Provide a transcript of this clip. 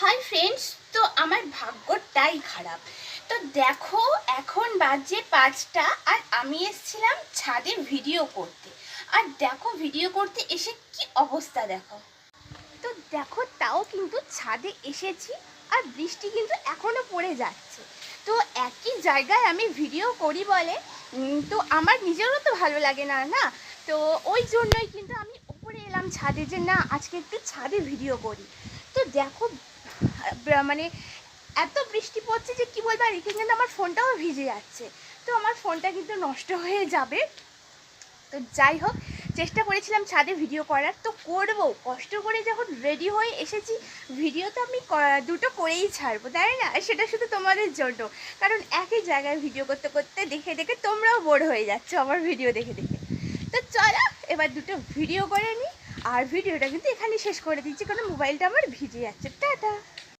Hi friends তো আমার ভাগ্যটাই খারাপ। তো দেখো, এখন বাজে পাঁচটা আর আমি এসেছিলাম ছাদে ভিডিও করতে। আর দেখো ভিডিও করতে এসে কি অবস্থা দেখো। তো দেখো, তাও কিন্তু ছাদে এসেছি আর বৃষ্টি কিন্তু এখনও পড়ে যাচ্ছে। তো একই জায়গায় আমি ভিডিও করি বলে তো আমার নিজেরও তো ভালো লাগে না না? তো ওই জন্যই কিন্তু আমি উপরে এলাম ছাদে যে, না, আজকে একটু ছাদে ভিডিও করি। তো দেখো মানে এত বৃষ্টি পড়ছে যে কি বলব আর এখানে কিন্তু আমার ফোনটাও ভিজে যাচ্ছে। তো আমার ফোনটা কিন্তু নষ্ট হয়ে যাবে। তো যাই হোক, চেষ্টা করেছিলাম ছাদে ভিডিও করার। তো করব, কষ্ট করে যখন রেডি হয়ে এসেছি ভিডিও তো আমি দুটো করেই ছাড়বো, তাই না? সেটা শুধু তোমাদের জন্য। কারণ একই জায়গায় ভিডিও করতে করতে দেখে দেখে তোমরাও বোর হয়ে যাচ্ছ আমার ভিডিও দেখে দেখে। তো চলো, এবার দুটো ভিডিও করে নিই আর ভিডিওটা কিন্তু এখানে শেষ করে দিচ্ছি কারণ মোবাইলটা আমার ভিজে যাচ্ছে। টাটা!